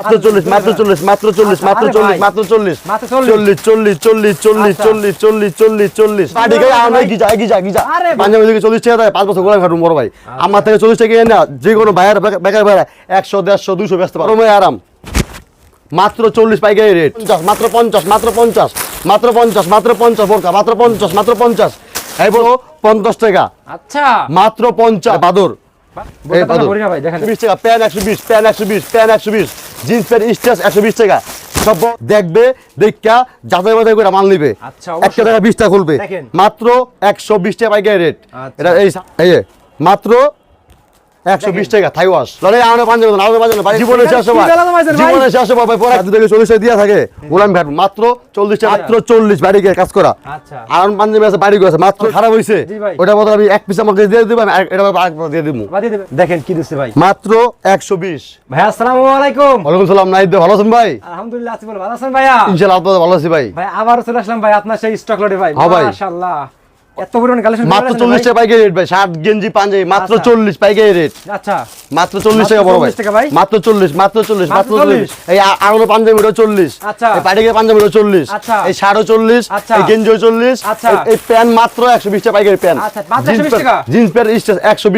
মাত্র চল্লিশ মাত্র চল্লিশ মাত্র চল্লিশ মাত্র চল্লিশ মাত্র চল্লিশ। চল্লিশ। চল্লিশ চল্লিশ চল্লিশ চল্লিশ আচ্ছা। চল্লিশ চল্লিশ চল্লিশ চল্লিশ। চল্লিশ আমার গিজা গিজা গিজা। ভাই। পাঞ্জাবি থেকে চল্লিশ টাকা দেয় পাঁচ বছর গোলাম খাটুন বড় ভাই। আমার থেকে চল্লিশ টাকা না যে কোনো ভাইয়ের বেকার ভাইয়ের একশো দেড়শো দুশো ব্যস্ত পারো। আরাম। মাত্র চল্লিশ পাইকারি রেট পঞ্চাশ মাত্র পঞ্চাশ মাত্র পঞ্চাশ মাত্র পঞ্চাশ মাত্র পঞ্চাশ বোরকা মাত্র পঞ্চাশ মাত্র পঞ্চাশ। এই বলো পঞ্চাশ টাকা। আচ্ছা। মাত্র পঞ্চাশ। বাদর। এই বাদর। ভাই দেখেন। বিশ টাকা প্যান একশো বিশ প্যান একশো বিশ প্যান একশো বিশ। জিন্স প্যান্ট একশো বিশ টাকা। সব দেখবে দেখা যাচাই বাজার করে মাল নিবে। একশো একটা টাকা বিশ টাকা খুলবে। মাত্র একশো বিশ টাকা পাইকারি রেট। আচ্ছা। এটা এই মাত্র টাকা থাই ওয়াশ। আমার আমার জীবনে শেষ ভাই? জীবনে শেষ হবার ভাই পরে একশো থেকে টাকা দিয়া থাকে। গোলাম ভ্যাট মাত্র চল্লিশ টাকা। মাত্র চল্লিশ বাড়ি গিয়ে কাজ করা। আচ্ছা। আর পাঞ্জাবি আছে বাড়ি গেছে মাত্র খারাপ হয়েছে ওটা মতো আমি এক পিস আমাকে দিয়ে দিব আমি এটা আরেক দিয়ে দিব দেখেন কি দিচ্ছে ভাই। মাত্র একশো বিশ। ভাই আসসালামু আলাইকুম। ওয়ালাইকুম সালাম নাইদ ভালো আছেন ভাই? আলহামদুলিল্লাহ আছি ভালো আছেন ভাইয়া? ইনশাআল্লাহ ভালো আছি ভাই। ভাই আবারও চলে আসলাম ভাই আপনার সেই স্টক লটে ভাই। হ্যাঁ ভাই। মাশাআল্লাহ। এত পরিমাণ কালেকশন মাত্র চল্লিশ টাকা পাইকারি রেট ভাই শার্ট গেঞ্জি পাঞ্জাবি মাত্র আচ্ছা। পাইকারি রেট। আচ্ছা। মাত্র টাকা বড় ভাই। 40? মাত্র মাত্র মাত্র 40 এই আগুলো পাঞ্জাবিটা চল্লিশ। আচ্ছা। এই পাটিকে পাঞ্জাবিটা চল্লিশ। এই শার্টও চল্লিশ। এই গেঞ্জিও চল্লিশ। আচ্ছা। এই- এই প্যান্ট মাত্র একশো বিশ টাকা পাইকারি প্যান্ট। আচ্ছা, মাত্র 120 টাকা? জিন্স প্যান্ট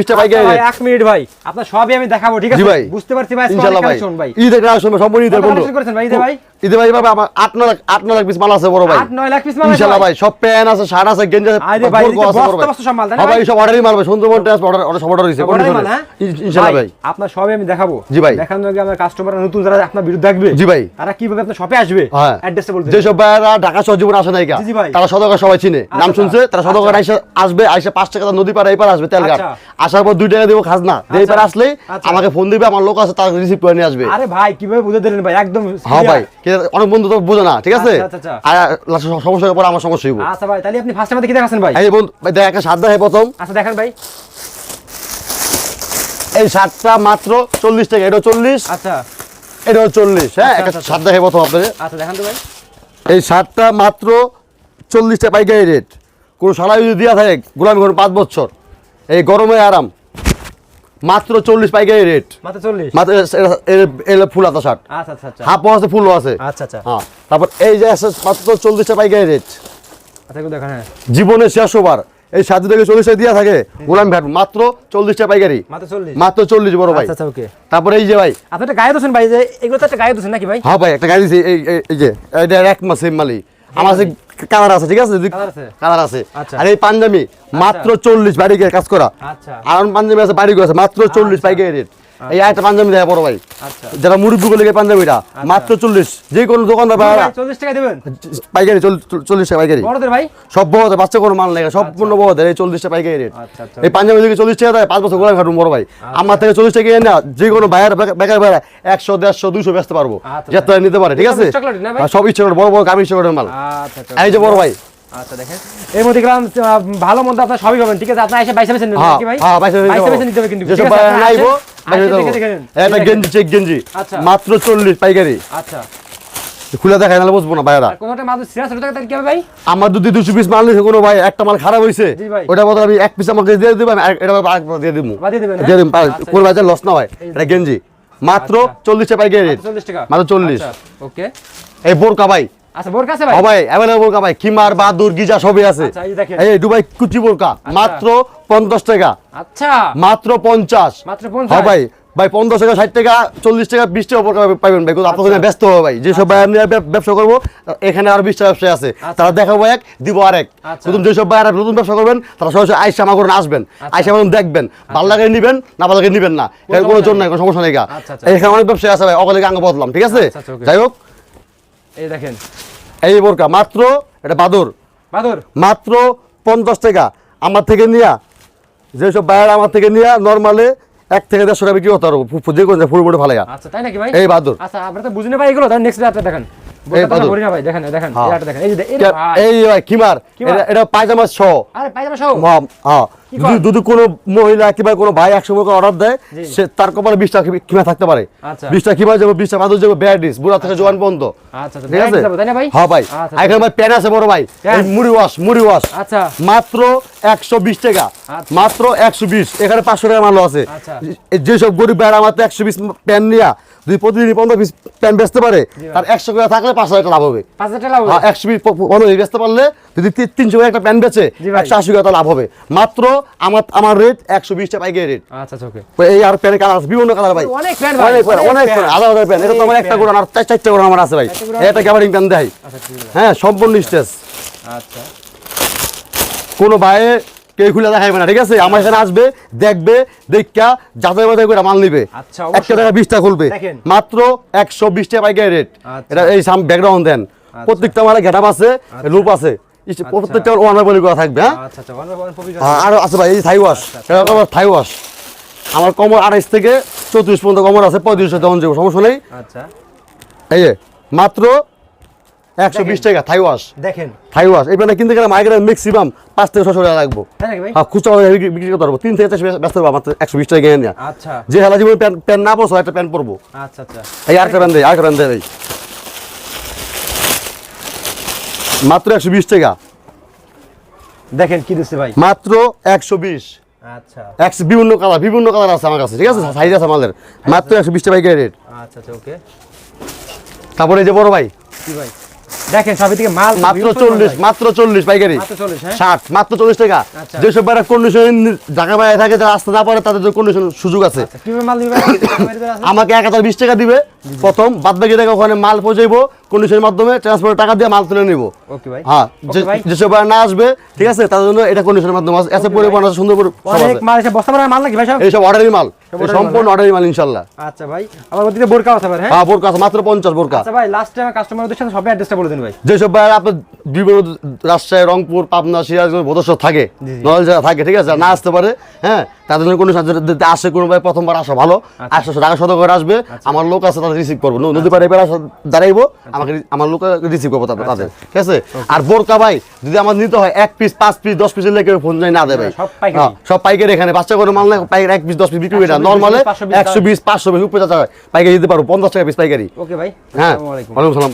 টাকা পাইকারি রেট। মিনিট ভাই আপনার সবই আমি দেখাবো ঠিক আছে? ভাই। বুঝতে পারছি ভাই ইনশাআল্লাহ ভাই। ঈদের কালেকশন সম্পূর্ণ ঈদের বন্ধু। collection করেছেন ভাই ঈদে ভাই? ঈদে ভাই ভাবে আমার আট নয় লাখ আট নয় লাখ পিস মাল আছে বড় ভাই। আট নয় লাখ piece মাল আছে ইনশাআল্লাহ ভাই? ভাই সব প্যান্ট আছে শার্ট আছে গেঞ্জি আছে আরে ভাই, বস্তা ভাই। বস্তা সব মাল, তাই না হ্যাঁ ভাই ভাই? সব অর্ডারই সুন্দরবন অর্ডার অর্ডার সব অর্ডার হইছে হ্যাঁ? ইনশাআল্লাহ ভাই আপনার সবই আমি দেখাবো। জি ভাই। দেখানোর আগে আমার কাস্টমার নতুন যারা আপনার বিরুদ্ধে দেখবে জি ভাই। তারা কীভাবে আপনার শপে আসবে? হ্যাঁ। অ্যাড্রেসটা বলতে যেসব ভাইয়েরা ঢাকা শহর জীবন আসে জি তারা সদকার সবাই চিনে। নাম আচ্ছা, শুনছে তারা সদকার আইসা আসবে আইসা পাঁচ টাকা তার নদী পাড়া এই পার আসবে তেলঘাট। আচ্ছা। আসার পর দুই টাকা দেবো খাজনা। এই আচ্ছা। পার আচ্ছা। আমাকে ফোন দিবে আমার লোক আছে তার রিসিভ করে নিয়ে আসবে। আরে ভাই কীভাবে বুঝে দিলেন ভাই? একদম হ্যাঁ ভাই অনেক বন্ধু তো বোঝে না ঠিক আছে? আচ্ছা, আচ্ছা, আচ্ছা। আর সমস্যা পরে আমার সমস্যা হইব আচ্ছা ভাই তাহলে আপনি ফার্স্ট টাইম দেখে ভাই? এই বন্ধু ভাই দেখ একটা সাত দেয় প্রথম। আচ্ছা দেখেন ভাই। এই শার্টটা মাত্র চল্লিশ টাকা এটা চল্লিশ। আচ্ছা। এটাও চল্লিশ হ্যাঁ? একটা সাত দেখে প্রথম আপনাদের আচ্ছা দেখান তো ভাই। এই শার্টটা মাত্র চল্লিশ টাকা পাইকারি রেট। কোনো সালাই যদি দেওয়া থাকে গোলামি পাঁচ বছর। এই গরমে আরাম। মাত্র চল্লিশ পাইকারি রেট মাত্র চল্লিশ? মাত্র এর ফুল হাতা শার্ট। আচ্ছা আচ্ছা আচ্ছা। হাফও আছে ফুলও আছে। আচ্ছা আচ্ছা। হ্যাঁ তারপর এই যে আছে মাত্র চল্লিশ টাকা পাইকারি রেট আচ্ছা দেখেন হ্যাঁ। জীবনে শেষ ওভার। এই সাত থেকে চল্লিশ টাকা দেওয়া থাকে গোলাম ভ্যাট। মাত্র চল্লিশ টাকা পাইকারি। মাত্র চল্লিশ? বড় ভাই। আচ্ছা আচ্ছা ওকে। তারপরে এই যে ভাই। আপনি একটা গায়ে দোষেন ভাই যে এগুলো তো একটা গায়ে নাকি ভাই? হ্যাঁ ভাই একটা গাড়ি দিছি এই যে এটা এক মাস মালি আমার কালার আছে ঠিক আছে যদি কালার আছে? আছে আচ্ছা। আর এই পাঞ্জাবি মাত্র চল্লিশ বাড়ি গিয়ে কাজ করা আচ্ছা আর পাঞ্জাবি আছে বাড়ি গেছে মাত্র চল্লিশ আচ্ছা। পাইকারি রেট এই একটা পাঞ্জাবি দেয় বড় ভাই। আচ্ছা। যারা মুরব্বী গুলো পাঞ্জাবিটা মাত্র চল্লিশ। যে কোনো দোকানদার চল্লিশ টাকা দেবেন? পাইকারি চল- চল- চল্লিশ টাকা পাইকারি। বড়দের ভাই? সব বড়দের বাচ্চা কোনো মাল নেই। সম্পূর্ণ বড়দের এই চল্লিশ টাকা পাইকারি রেট আচ্ছা আচ্ছা। এই পাঞ্জাবি থেকে চল্লিশ টাকা দেয় পাঁচ বছর গোলাম খাটুন বড় ভাই। আমার থেকে চল্লিশ টাকা যে কোনো ভাইয়ের বেকার একশো দেড়শো দুশো বেচতে পারব। আচ্ছা, যত নিতে পারে ঠিক আছে? সব ইচ্ছে বড় বড় কামি ইচ্ছে মাল। আচ্ছা আচ্ছা। এই যে বড় ভাই। আচ্ছা দেখেন। এর মধ্যে গেলাম ভালো মন্দ আপনার সবই পাবেন ঠিক আছে? আপনার এসে বাইসে বেছে নেবেন হ্যাঁ ভাই? হ্যাঁ বাইসে বেছে নিতে হবে। কিন্তু ভাই দেবো। একটা ঠিক আছে? গেঞ্জি চেক গেঞ্জি। আচ্ছা। মাত্র চল্লিশ পাইকারি। আচ্ছা। খুলে দেখায় নাহলে বুঝব না ভাইরা ভাই? আমার যদি দুশো পিস মাল নিছে কোনো ভাই একটা মাল খারাপ হয়েছে ওটা বদলে আমি এক পিস আমাকে দিয়ে দেবো আমি এটা দিয়ে দিব দিয়ে দিয়ে হ্যাঁ? দিব আচ্ছা। কোনো বাজার লস না হয় এটা গেঞ্জি। মাত্র আচ্ছা। চল্লিশ পাইকারি রেট মাত্র চল্লিশ। ওকে এই বোরকা ভাই আচ্ছা বোর কাছে ভাই? ও ভাই অ্যাভেলেবল বোরকা ভাই কিমার বাহাদুর গিজা সবই আছে। আচ্ছা, এই দেখেন। এই দুবাই কুচি বোরকা মাত্র পঞ্চাশ টাকা। আচ্ছা। মাত্র পঞ্চাশ। মাত্র 50? হ্যাঁ ভাই ভাই পঞ্চাশ টাকা ষাট টাকা চল্লিশ টাকা বিশ টাকা বোরকা পাবেন ভাই আপনার আচ্ছা। ব্যস্ত হবে ভাই। যেসব ভাই ব্যবসা করব এখানে আর ব্যবসা আছে। তারা দেখাবো এক দিব আরেক। আচ্ছা। নতুন যেসব ভাই নতুন ব্যবসা করবেন তারা সরাসরি আইসা আমার করে আসবেন। আইসা আমার দেখবেন। ভালো লাগে নিবেন না ভালো লাগে নিবেন না। এর কোনো জন্য নাই কোনো সমস্যা নেই। আচ্ছা, আচ্ছা। এখানে অনেক ব্যবসা আছে ভাই অকলে আঙ্গ বদলাম ঠিক আছে? আচ্ছা, আচ্ছা। যাই হোক এই দেখেন। এই বোরকা মাত্র এটা বাদর। বাদর। মাত্র পঞ্চাশ টাকা। আমার থেকে নিয়া যেসব বাইরে আমার থেকে নিয়া নর্মালে এক থেকে দেড়শো টাকা বিক্রি করতে পারব। যে কোনো ফুল বড় ভালো আচ্ছা তাই নাকি ভাই? এই বাদর। আচ্ছা আপনারা তো বুঝতে পারি এগুলো। নেক্সট দেখেন। যদি কোনো মহিলা কিংবা কোনো ভাই একশো টাকা অর্ডার দেয় সে তার কপালে বিশটা কিমা থাকতে পারে। বিশটা কিমা যাবে বিশটা যাবে ব্যাডিস বুড়া থেকে জোয়ান পর্যন্ত। আচ্ছা আচ্ছা ঠিক আছে? হ্যাঁ ভাই। আচ্ছা ভাই প্যান আছে বড় ভাই। মুড়ি ওয়াশ মুড়ি ওয়াশ মাত্র একশো বিশ টাকা। মাত্র একশো বিশ। এখানে পাঁচশো টাকা মাল আছে। যেসব গরিব ভাইরা আমার তো একশো বিশ প্যান নিয়া যদি প্রতিদিন পনেরো পিস প্যান্ট বেচতে পারে তার একশো করে থাকলে পাঁচ হাজার লাভ হবে? হ্যাঁ, একশো পিস পনেরো পিস বেচতে পারলে যদি তিনশো করে একটা প্যান্ট বেচে একশো আশি করে লাভ হবে। মাত্র আমার আমার রেট একশো বিশ টাকা পাইকারি রেট আচ্ছা আচ্ছা এই আর প্যান্টের কালার আছে বিভিন্ন কালার ভাই। অনেক প্যান্ট অনেক প্যান্ট আলাদা আলাদা প্যান্ট এটা তো আমার একটা। করে আর চার চারটা করে আমার আছে ভাই। চারটে এটা গ্যাবারিং প্যান্ট দেয় হ্যাঁ সম্পূর্ণ স্টেজ আচ্ছা। কোনো ভাইয়ে কেউ খুলে দেখাইবে না ঠিক আছে? আমার এখানে আসবে দেখবে দেখা যাচাই বাছাই করে মাল নিবে। আচ্ছা। একটা টাকা বিশটা খুলবে। মাত্র একশো বিশ টাকা পাইকারি রেট। আচ্ছা। এটা এই সাম ব্যাকগ্রাউন্ড দেন। প্রত্যেকটা মালে ঘেটাপ আছে লুপ আছে। প্রত্যেকটা ওয়ানার বলি করা থাকবে হ্যাঁ? আচ্ছা আচ্ছা। আরও আছে ভাই এই থাই ওয়াশ থাই ওয়াশ আমার কমর আড়াইশ থেকে চৌত্রিশ পর্যন্ত কমর আছে পঁয়ত্রিশ দেওয়া যাবে সমস্যা নেই। আচ্ছা। এই মাত্র একশো বিশ টাকা থাই ওয়াশ দেখেন। থাই ওয়াশ এই প্যান্টটা কিনতে গেলে ম্যাক্সিমাম পাঁচ থেকে ছশো টাকা লাগবো। হ্যাঁ খুচরা বিক্রি- করতে পারব। তিন থেকে চারশো ব্যস্ত পারব একশো বিশ টাকা কিনে আচ্ছা। যে হেলা জীবনে প্যান্ট প্যান্ট না একটা প্যান্ট পরবো। আচ্ছা আচ্ছা। এই আরেকটা প্যান্ট দেয় আরেকটা প্যান্ট দেয় মাত্র একশো বিশ টাকা। দেখেন কি দিচ্ছে ভাই। মাত্র একশো বিশ। আচ্ছা। একশো বিভিন্ন কালার বিভিন্ন কালার আছে আমার কাছে ঠিক আছে? সাইজ আছে আমাদের। মাত্র একশো বিশ টাকা রেট। আচ্ছা আচ্ছা ওকে। তারপরে যে বড় ভাই। কি ভাই? দেখেন সবই থেকে মাল মাত্র বিভিন্ন চল্লিশ ভাই। মাত্র চল্লিশ পাইকারি। মাত্র চল্লিশ হ্যাঁ? ষাট মাত্র চল্লিশ টাকা। আচ্ছা। যেসব বাইরে কন্ডিশন ঢাকা বাইরে থাকে যারা আসতে না পারে তাদের জন্য কন্ডিশন সুযোগ আছে। আচ্ছা, কীভাবে মাল দিবে আমাকে এক হাজার বিশ টাকা দিবে প্রথম বাদ বাকি টাকা ওখানে মাল পৌঁছাইবো কন্ডিশনের মাধ্যমে ট্রান্সপোর্টের টাকা দিয়ে মাল তুলে নিবো। হ্যাঁ ভাই। যেসব বাইরে না আসবে ঠিক আছে তাদের জন্য এটা কন্ডিশনের মাধ্যমে আছে। পরিবহন আছে সুন্দর অনেক মাল এসে বস্তা ভরা মাল নাকি ভাই সব? অর্ডারি মাল। সম্পূর্ণ অর্ডারি মাল ইনশাল্লাহ আচ্ছা ভাই আমার ওদিকে বোরকা আছে ভাই হ্যাঁ? হ্যাঁ বোরকা আছে মাত্র পঞ্চাশ বোরকা। আচ্ছা ভাই লাস্ট টাইম কাস্টমার ওদের সাথে সবাই অ্যাড্রেসটা বলে দিন ভাই। যেসব আপনার বিভিন্ন রাজশাহী রংপুর পাবনা সিরাজগঞ্জ ভদ্রসর থাকে জি, জি। যারা থাকে ঠিক আছে না আসতে পারে হ্যাঁ তাদের জন্য কোনো আসে কোনো ভাই প্রথমবার আসা ভালো। আচ্ছা। আসা টাকা শত করে আসবে আমার লোক আছে তাদের রিসিভ করব। নদী পাড়ে এবার দাঁড়াইবো আমাকে আমার লোক রিসিভ করব তাদের তাদের। ঠিক আছে? আর বোরকা ভাই যদি আমার নিতে হয় এক পিস পাঁচ পিস দশ পিস লেগে ফোন যায় না দেবে সব পাইকারি। হ্যাঁ, সব পাইকারি এখানে। বাচ্চা করে মাল না পাইকারি এক পিস দশ পিস বিক্রি করে 120 নর্মালে 520 একশো বিশ পাঁচশো বিশ উপরে যাচ্ছে পাইকারি দিতে পারব পঞ্চাশ টাকা পিস পাইকারি। ওকে ভাই হ্যাঁ। ওয়ালাইকুম সালাম।